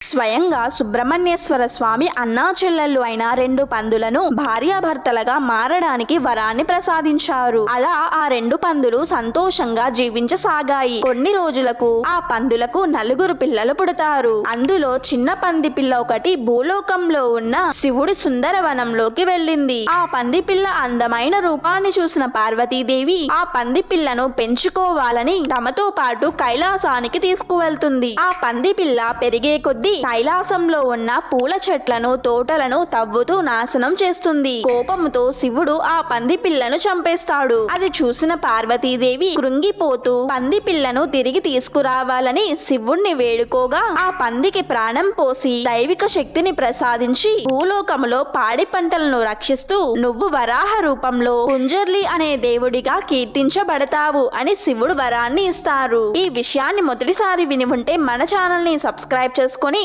స్వయంగా సుబ్రహ్మణ్యేశ్వర స్వామి అన్నా చెల్లెళ్ళు అయిన రెండు పందులను భార్యాభర్తలుగా మారడానికి వరాన్ని ప్రసాదించారు. అలా ఆ రెండు పందులు సంతోషంగా జీవించసాగాయి. కొన్ని రోజులకు ఆ పందులకు నలుగురు పిల్లలు పుడతారు. అందులో చిన్న పంది పిల్ల ఒకటి భూలోకంలో ఉన్న శివుడి సుందరవనంలోకి వెళ్ళింది. ఆ పంది పిల్ల అందమైన రూపాన్ని చూసిన పార్వతీదేవి ఆ పంది పిల్లను పెంచుకోవాలని తమతో పాటు కైలాసానికి తీసుకువెళ్తుంది. ఆ పంది పిల్ల పెరిగే కొద్ది కైలాసంలో ఉన్న పూల చెట్లను తోటలను తవ్వుతూ నాశనం చేస్తుంది. కోపంతో శివుడు ఆ పంది పిల్లను చంపేస్తాడు. అది చూసిన పార్వతీదేవి కృంగిపోతూ పంది పిల్లను తిరిగి తీసుకురావాలని శివుణ్ణి వేడుకోగా ఆ పందికి ప్రాణం పోసి దైవిక శక్తిని ప్రసాదించి భూలోకములో పాడి పంటలను రక్షిస్తూ నువ్వు వరాహ రూపంలో పుంజర్లి అనే దేవుడిగా కీర్తించబడతావు అని శివుడు వరాన్ని ఇస్తారు. ఈ విషయాన్ని మొదటిసారి విని ఉంటే మన ఛానల్ని సబ్స్క్రైబ్ చేసుకొని